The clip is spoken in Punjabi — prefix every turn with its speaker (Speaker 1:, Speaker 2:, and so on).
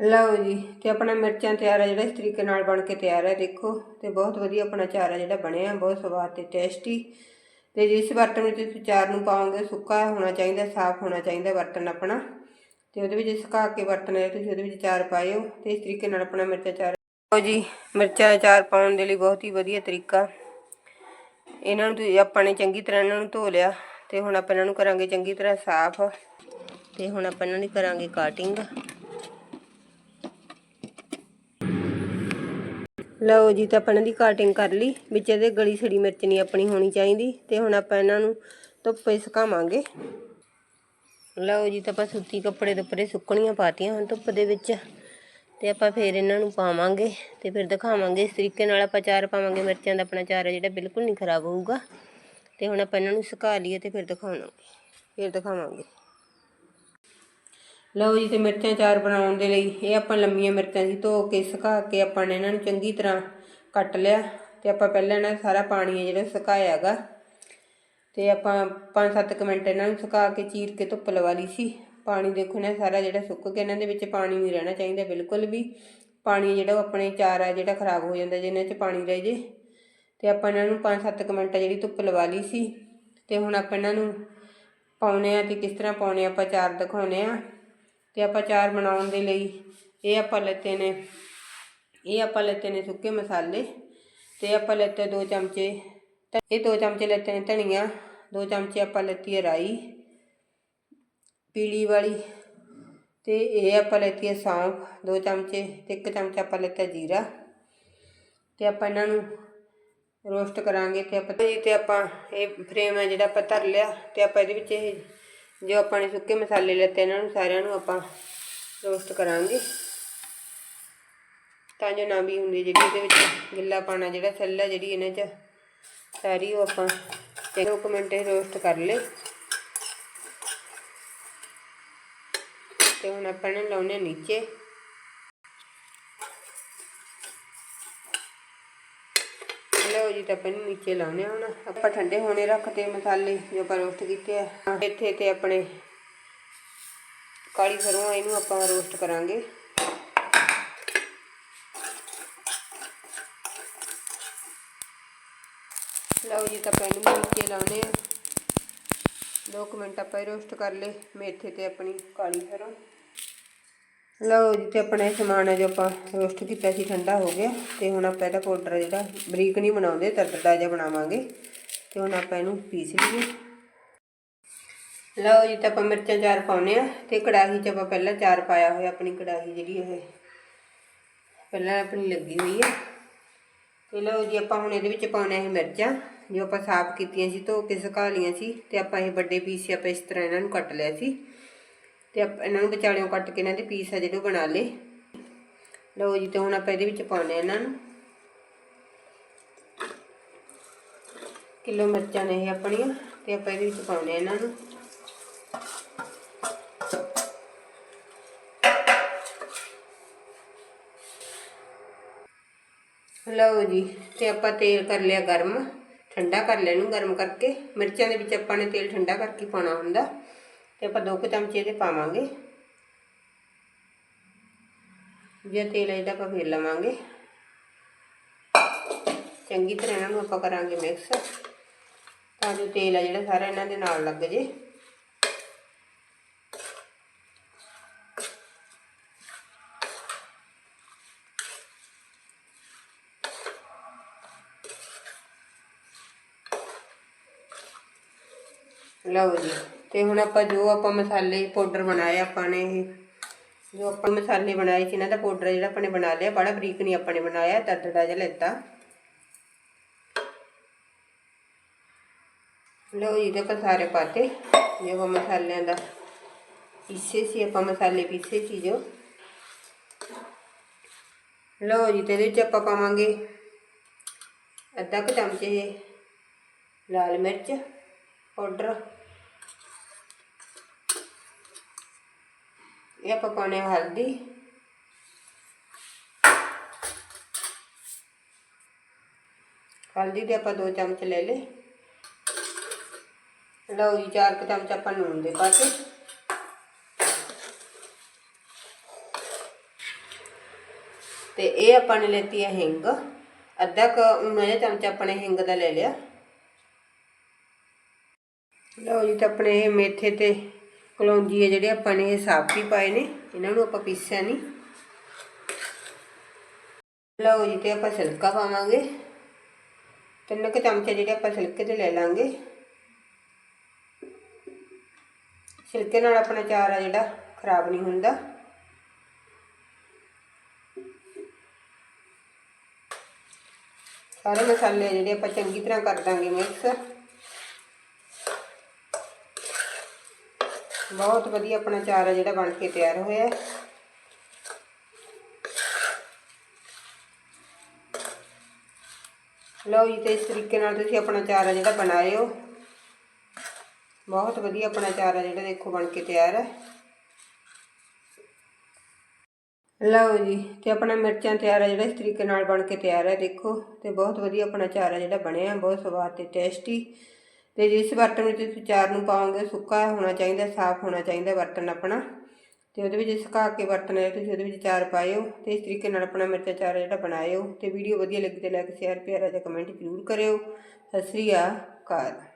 Speaker 1: ਲਓ ਜੀ, ਤੇ ਆਪਣਾ ਮਿਰਚਾਂ ਤਿਆਰ ਹੈ ਜਿਹੜਾ ਇਸ ਤਰੀਕੇ ਨਾਲ ਬਣ ਕੇ ਤਿਆਰ ਹੈ ਦੇਖੋ, ਤੇ ਬਹੁਤ ਵਧੀਆ ਆਪਣਾ ਚਾਰ ਹੈ ਜਿਹੜਾ ਬਣਿਆ, ਬਹੁਤ ਸਵਾਦ ਤੇ ਟੇਸਟੀ ਤੇ ਜਿਸ ਬਰਤਨ ਵਿੱਚ ਤੁਸੀਂ ਚਾਰ ਨੂੰ ਪਾਓਗੇ, ਸੁੱਕਾ ਹੋਣਾ ਚਾਹੀਦਾ, ਸਾਫ਼ ਹੋਣਾ ਚਾਹੀਦਾ ਬਰਤਨ ਆਪਣਾ। ਤੇ ਉਹਦੇ ਵਿੱਚ ਸੁਕਾ ਕੇ ਬਰਤਨ ਹੈ ਤੁਸੀਂ ਉਹਦੇ ਵਿੱਚ ਚਾਰ ਪਾਇਓ, ਤੇ ਇਸ ਤਰੀਕੇ ਨਾਲ ਆਪਣਾ ਮਿਰਚਾਂ ਚਾਰ ਲਓ ਜੀ, ਮਿਰਚਾਂ ਦਾ ਚਾਰ ਪਾਉਣ ਦੇ ਲਈ ਬਹੁਤ ਹੀ ਵਧੀਆ ਤਰੀਕਾ। ਇਹਨਾਂ ਨੂੰ ਤੁਸੀਂ, ਆਪਾਂ ਨੇ ਚੰਗੀ ਤਰ੍ਹਾਂ ਇਹਨਾਂ ਨੂੰ ਧੋ ਲਿਆ, ਤੇ ਹੁਣ ਆਪਾਂ ਇਹਨਾਂ ਨੂੰ ਕਰਾਂਗੇ ਚੰਗੀ ਤਰ੍ਹਾਂ ਸਾਫ਼। ਤੇ ਹੁਣ ਆਪਾਂ ਇਹਨਾਂ ਦੀ ਕਰਾਂਗੇ ਕਾਟਿੰਗ ਲਓ ਜੀ, ਤਾਂ ਆਪਾਂ ਇਹਨਾਂ ਦੀ ਕਾਟਿੰਗ ਕਰ ਲਈ। ਵਿੱਚ ਇਹਦੇ ਗਲੀ ਸੜੀ ਮਿਰਚ ਨਹੀਂ ਆਪਣੀ ਹੋਣੀ ਚਾਹੀਦੀ। ਤੇ ਹੁਣ ਆਪਾਂ ਇਹਨਾਂ ਨੂੰ ਧੁੱਪੇ ਸੁਕਾਵਾਂਗੇ। ਲਓ ਜੀ, ਤਾਂ ਆਪਾਂ ਸੁੱਤੀ ਕੱਪੜੇ ਦੇ ਉੱਪਰੇ ਸੁੱਕਣੀਆਂ ਪਾਤੀਆਂ ਹੁਣ ਧੁੱਪ ਦੇ ਵਿੱਚ। ਤੇ ਆਪਾਂ ਫੇਰ ਇਹਨਾਂ ਨੂੰ ਪਾਵਾਂਗੇ ਤੇ ਫਿਰ ਦਿਖਾਵਾਂਗੇ। ਇਸ ਤਰੀਕੇ ਨਾਲ ਆਪਾਂ ਚਾਰ ਪਾਵਾਂਗੇ ਮਿਰਚਾਂ ਦਾ ਆਪਣਾ ਚਾਰ ਜਿਹੜਾ ਬਿਲਕੁਲ ਨਹੀਂ ਖਰਾਬ ਹੋਊਗਾ। ਤੇ ਹੁਣ ਆਪਾਂ ਇਹਨਾਂ ਨੂੰ ਸੁਕਾ ਲਈਏ ਤੇ ਫਿਰ ਦਿਖਾਵਾਂਗੇ। ਫਿਰ ਦਿਖਾਵਾਂਗੇ। ਲਓ ਜੀ ਤੇ ਮਿਰਚਾਂ ਚਾਰ ਬਣਾਉਣ ਦੇ ਲਈ ਇਹ ਆਪਾਂ ਲੰਮੀਆਂ ਮਿਰਚਾਂ ਸੀ ਧੋ ਕੇ, ਸੁਕਾ ਕੇ ਆਪਾਂ ਨੇ ਇਹਨਾਂ ਨੂੰ ਚੰਗੀ ਤਰ੍ਹਾਂ ਕੱਟ ਲਿਆ ਤੇ ਆਪਾਂ ਪਹਿਲਾਂ ਇਹਨਾਂ ਦਾ ਸਾਰਾ ਪਾਣੀ ਹੈ ਜਿਹੜਾ ਸੁਕਾਇਆਗਾ ਤੇ ਆਪਾਂ 5-7 ਮਿੰਟ ਇਹਨਾਂ ਨੂੰ ਸੁਕਾ ਕੇ ਚੀਰ ਕੇ ਧੁੱਪ ਲਵਾ ਲਈ ਸੀ। ਪਾਣੀ ਦੇਖੋ ਨਾ ਸਾਰਾ ਜਿਹੜਾ ਸੁੱਕ ਗਿਆ, ਇਹਨਾਂ ਦੇ ਵਿੱਚ ਪਾਣੀ ਨਹੀਂ ਰਹਿਣਾ ਚਾਹੀਦਾ ਬਿਲਕੁਲ ਵੀ। ਪਾਣੀ ਜਿਹੜਾ ਉਹ ਆਪਣੇ ਚਾਰ ਆ ਜਿਹੜਾ ਖਰਾਬ ਹੋ ਜਾਂਦਾ ਜੇ ਇਹਨਾਂ 'ਚ ਪਾਣੀ ਰਹਿ ਜੇ। ਤੇ ਆਪਾਂ ਇਹਨਾਂ ਨੂੰ 5-7 ਮਿੰਟ ਜਿਹੜੀ ਧੁੱਪ ਲਵਾ ਲਈ ਸੀ। ਤੇ ਹੁਣ ਆਪਾਂ ਇਹਨਾਂ ਨੂੰ ਪਾਉਣੇ ਆ ਤੇ ਕਿਸ ਤਰ੍ਹਾਂ ਪਾਉਣੇ ਆਪਾਂ ਚਾਰ ਦਿਖਾਉਣੇ ਆ। ਤੇ ਆਪਾਂ ਚਾਰ ਬਣਾਉਣ ਦੇ ਲਈ ਇਹ ਆਪਾਂ ਲੈਤੇ ਨੇ, ਇਹ ਆਪਾਂ ਲੈਤੇ ਨੇ ਸੁੱਕੇ ਮਸਾਲੇ ਤੇ ਆਪਾਂ ਲੈਤੇ ਦੋ ਚਮਚੇ ਧ- ਇਹ ਦੋ ਚਮਚੇ ਲੈਤੇ ਨੇ ਧਨੀਆ, ਦੋ ਚਮਚੇ ਆਪਾਂ ਲੈਤੀ ਹੈ ਰਾਈ, ਪੀਲੀ ਵਾਲੀ ਤੇ ਇਹ ਆਪਾਂ ਲੈਤੀ ਹੈ ਸੌਂਫ, ਦੋ ਚਮਚੇ ਤੇ ਇੱਕ ਚਮਚਾ ਆਪਾਂ ਲੈਤਾ ਜੀਰਾ ਤੇ ਆਪਾਂ ਇਹਨਾਂ ਨੂੰ ਰੋਸਟ ਕਰਾਂਗੇ ਤੇ ਆਪਾਂ ਜੀ ਤੇ ਆਪਾਂ ਇਹ ਫਰੇਮ ਹੈ ਜਿਹੜਾ ਆਪਾਂ ਧਰ ਲਿਆ ਤੇ ਆਪਾਂ ਇਹਦੇ ਵਿੱਚ ਇਹ ਜੋ ਆਪਾਂ ਨੇ ਸੁੱਕੇ ਮਸਾਲੇ ਲੈਤੇ, ਇਹਨਾਂ ਨੂੰ ਸਾਰਿਆਂ ਨੂੰ ਆਪਾਂ ਰੋਸਟ ਕਰਾਂਗੇ। ਤਾਂ ਜੋ ਨਾ ਵੀ ਹੁੰਦੀ ਜਿਹੜੀ ਇਹਦੇ ਵਿੱਚ ਗਿੱਲਾ ਪਾਣਾ, ਜਿਹੜਾ ਸੈੱਲ ਜਿਹੜੀ ਇਹਨਾਂ 'ਚ ਸਾਰੀ ਉਹ ਆਪਾਂ ਤੇ ਦੋ ਕੁ ਮਿੰਟ ਰੋਸਟ ਕਰ ਲਏ। ਤੇ ਹੁਣ ਆਪਾਂ ਨੇ ਲਾਉਣੇ ਨੀਚੇ। ਲਓ ਤਾਂ ਆਪਾਂ ਇਹਨੂੰ ਨੀਚੇ ਲਾਉਣੇ ਹੁਣ। ਆਪਾਂ ਠੰਡੇ ਹੋਣੇ ਰੱਖਤੇ ਮਸਾਲੇ, ਜੋ ਆਪਾਂ ਰੋਸਟ ਕੀਤੇ ਆ। ਇੱਥੇ ਤੇ ਆਪਣੇ ਕਾਲੀ ਸਰੋਂ ਇਹਨੂੰ ਆਪਾਂ ਰੋਸਟ ਕਰਾਂਗੇ। ਲਓ ਜੀ, ਤਾਂ ਆਪਾਂ ਇਹਨੂੰ ਨੀਚੇ ਲਾਉਣੇ ਆ ਦੋ ਕੁ ਮਿੰਟ ਆਪਾਂ ਰੋਸਟ ਕਰ ਲਏ। ਮੇਥੇ ਤੇ ਆਪਣੀ ਕਾਲੀ ਸਰੋਂ। ਲਓ ਜੀ, ਤੇ ਆਪਣਾ ਇਹ ਸਮਾਨ ਹੈ ਜੋ ਆਪਾਂ ਰੋਸਟ ਕੀਤਾ ਸੀ, ਠੰਡਾ ਹੋ ਗਿਆ। ਤੇ ਹੁਣ ਆਪਾਂ ਇਹਦਾ ਪਾਊਡਰ ਜਿਹੜਾ, ਬਰੀਕ ਨਹੀਂ ਬਣਾਉਂਦੇ ਤਰਦਾ ਜਿਹਾ ਬਣਾਵਾਂਗੇ। ਤੇ ਹੁਣ ਆਪਾਂ ਇਹਨੂੰ ਪੀਸ ਲਈਏ। ਲਓ ਜੀ, ਤਾਂ ਆਪਾਂ ਮਿਰਚਾਂ ਚਾਰ ਪਾਉਨੇ ਆ ਤੇ ਕੜਾਹੀ 'ਚ ਆਪਾਂ ਪਹਿਲਾਂ ਚਾਰ ਪਾਇਆ ਹੋਇਆ, ਆਪਣੀ ਕੜਾਹੀ ਜਿਹੜੀ ਇਹ। ਪਹਿਲਾਂ ਆਪਣੀ ਲੱਗੀ ਹੋਈ ਹੈ ਤੇ ਲਓ ਜੀ, ਆਪਾਂ ਹੁਣ ਇਹਦੇ ਵਿੱਚ ਪਾਉਣਾ ਹੈ ਮਿਰਚਾਂ। ਜੋ ਆਪਾਂ ਸਾਫ਼ ਕੀਤੀਆਂ ਸੀ, ਧੋ ਕੇ ਸੁਕਾ ਲਈਆਂ ਸੀ, ਤੇ ਆਪਾਂ ਇਹ ਵੱਡੇ ਪੀਸ ਆਪਾਂ ਇਸ ਤਰ੍ਹਾਂ ਇਹਨਾਂ ਨੂੰ ਕੱਟ ਲਿਆ ਸੀ। ਤੇ ਆਪਾਂ ਇਹਨਾਂ ਨੂੰ ਵਿਚਾਲਿਓਂ ਕੱਟ ਕੇ ਇਹਨਾਂ ਦੇ ਪੀਸ ਆ ਜਿਹੜੇ ਉਹ ਬਣਾ ਲਏ। ਲਓ ਜੀ, ਤੇ ਹੁਣ ਆਪਾਂ ਇਹਦੇ ਵਿੱਚ ਪਾਉਣੇ ਆ ਇਹਨਾਂ ਨੂੰ। ਕਿਲੋ ਮਿਰਚਾਂ ਨੇ ਇਹ ਆਪਣੀਆਂ, ਤੇ ਆਪਾਂ ਇਹਦੇ ਵਿੱਚ ਪਾਉਣੇ ਆ ਇਹਨਾਂ ਨੂੰ। ਲਓ ਜੀ, ਤੇ ਆਪਾਂ ਤੇਲ ਕਰ ਲਿਆ ਗਰਮ। ਠੰਡਾ ਕਰ ਲੈਣ ਨੂੰ ਗਰਮ ਕਰਕੇ। ਮਿਰਚਾਂ ਦੇ ਵਿੱਚ ਆਪਾਂ ਨੇ ਤੇਲ ਠੰਡਾ ਕਰਕੇ ਪਾਉਣਾ ਹੁੰਦਾ। ਤੇ ਆਪਾਂ ਦੋ ਕੁ ਚਮਚੇ ਇਹਦੇ ਪਾਵਾਂਗੇ। ਜੇ ਤੇਲ ਹੈ ਜਿਹੜਾ ਆਪਾਂ ਫੇਰ ਲਵਾਂਗੇ। ਚੰਗੀ ਤਰ੍ਹਾਂ ਇਹਨਾਂ ਨੂੰ ਆਪਾਂ ਕਰਾਂਗੇ ਮਿਕਸ ਤਾਂ ਜੋ ਤੇਲ ਆ ਜਿਹੜਾ ਸਾਰਾ ਇਹਨਾਂ ਦੇ ਨਾਲ ਲੱਗ ਜੇ। ਲਓ ਜੀ। ਤੇ ਹੁਣ ਆਪਾਂ ਜੋ ਆਪਾਂ ਮਸਾਲੇ ਪਾਊਡਰ ਬਣਾਏ ਆਪਾਂ ਨੇ ਇਹ, ਜੋ ਆਪਾਂ ਮਸਾਲੇ ਬਣਾਏ ਸੀ ਇਹਨਾਂ ਦਾ ਪਾਊਡਰ ਜਿਹੜਾ ਆਪਾਂ ਨੇ ਬਣਾ ਲਿਆ, ਬੜਾ ਬਰੀਕ ਨਹੀਂ ਆਪਾਂ ਨੇ ਬਣਾਇਆ ਦਰਦੜਾ ਜਿਹਾ ਲੈਤਾ। ਲਓ ਜੀ ਤੇ ਆਪਾਂ ਸਾਰੇ ਪਾਤੇ ਜੋ ਆਪਾਂ ਮਸਾਲਿਆਂ ਦਾ ਪੀਸੇ ਸੀ, ਆਪਾਂ ਮਸਾਲੇ ਪੀਸੇ ਸੀ ਜੋ। ਲਓ ਜੀ, ਤੇ ਇਹਦੇ ਵਿੱਚ ਆਪਾਂ ਪਾਵਾਂਗੇ ਅੱਧਾ ਕੁ ਚਮਚੇ ਲਾਲ ਮਿਰਚ ਪਾਊਡਰ। ਇਹ ਆਪਾਂ ਪਾਉਣੇ ਆ ਹਲਦੀ ਹਲਦੀ ਦੇ ਆਪਾਂ ਦੋ ਚਮਚ ਲੈ ਲਏ ਲਓ ਜੀ ਚਾਰ ਕੁ ਚਮਚ ਆਪਾਂ ਨੂਣ ਦੇ ਪਾਤੇ ਤੇ ਇਹ ਆਪਾਂ ਨੇ ਲੈਤੀ ਹੈ ਹਿੰਗ ਅੱਧਾ ਕ ਉਨਾ ਜਿਹਾ ਚਮਚਾ ਆਪਾਂ ਨੇ ਹਿੰਗ ਦਾ ਲੈ ਲਿਆ ਲਓ ਜੀ ਕਲੌਂਜੀ ਹੈ ਜਿਹੜੇ ਆਪਾਂ ਨੇ, ਇਹ ਹੀ ਪਾਏ ਨੇ, ਇਹਨਾਂ ਨੂੰ ਆਪਾਂ ਪੀਸਿਆ ਨਹੀਂ ਲਓ ਜੀ, ਤੇ ਆਪਾਂ ਸਿਲਕਾ ਪਾਵਾਂਗੇ। ਤਿੰਨ ਕੁ ਚਮਚੇ ਜਿਹੜੇ ਆਪਾਂ ਸਿਲਕੇ ਤੇ ਲੈ ਲਾਂਗੇ। ਸਿਲਕੇ ਨਾਲ ਆਪਣਾ ਚਾਰ ਆ ਜਿਹੜਾ, ਖਰਾਬ ਨਹੀਂ ਹੁੰਦਾ। ਸਾਰੇ ਮਸਾਲੇ ਜਿਹੜੇ ਆਪਾਂ ਚੰਗੀ ਤਰ੍ਹਾਂ ਕਰ ਦਾਂਗੇ ਮਿਕਸ। ਬਹੁਤ ਵਧੀਆ ਆਪਣਾ ਚਾਰ ਆ ਜਿਹੜਾ ਬਣ ਕੇ ਤਿਆਰ ਹੋਇਆ ਲਓ ਜੀ, ਤੇ ਇਸ ਤਰੀਕੇ ਨਾਲ ਤੁਸੀਂ ਆਪਣਾ ਚਾਰਾ ਜਿਹੜਾ ਬਣਾਇਓ। ਬਹੁਤ ਵਧੀਆ ਆਪਣਾ ਚਾਰਾ ਜਿਹੜਾ ਦੇਖੋ ਬਣ ਕੇ ਤਿਆਰ ਹੈ। ਲਓ ਜੀ, ਤੇ ਆਪਣਾ ਮਿਰਚਾਂ ਤਿਆਰ ਹੈ ਜਿਹੜਾ ਇਸ ਤਰੀਕੇ ਨਾਲ ਬਣ ਕੇ ਤਿਆਰ ਹੈ, ਦੇਖੋ। ਤੇ ਬਹੁਤ ਵਧੀਆ ਆਪਣਾ ਚਾਰਾ ਜਿਹੜਾ ਬਣਿਆ, ਬਹੁਤ ਸਵਾਦ ਤੇ ਟੇਸਟੀ। ਤੇ ਜਿਸ ਬਰਤਨ ਵਿੱਚ ਤੁਸੀਂ ਚਾਰ ਨੂੰ ਪਾਓਗੇ, ਸੁੱਕਾ ਹੋਣਾ ਚਾਹੀਦਾ, ਸਾਫ਼ ਹੋਣਾ ਚਾਹੀਦਾ ਬਰਤਨ ਆਪਣਾ। ਤੇ ਉਹਦੇ ਵਿੱਚ ਸੁਕਾ ਕੇ ਬਰਤਨ ਹੈ, ਤੁਸੀਂ ਉਹਦੇ ਵਿੱਚ ਚਾਰ ਪਾਇਓ ਤੇ ਇਸ ਤਰੀਕੇ ਨਾਲ ਆਪਣਾ ਮਿਰਚਾਂ ਚਾਰ ਜਿਹੜਾ ਬਣਾਇਓ। ਤੇ ਵੀਡੀਓ ਵਧੀਆ ਲੱਗੀ ਤੇ ਲਾਈਕ ਸ਼ੇਅਰ ਪਿਆਰਾ ਜਿਹਾ ਕਮੈਂਟ ਜ਼ਰੂਰ ਕਰਿਓ। ਸਤਿ ਸ੍ਰੀ ਅਕਾਲ।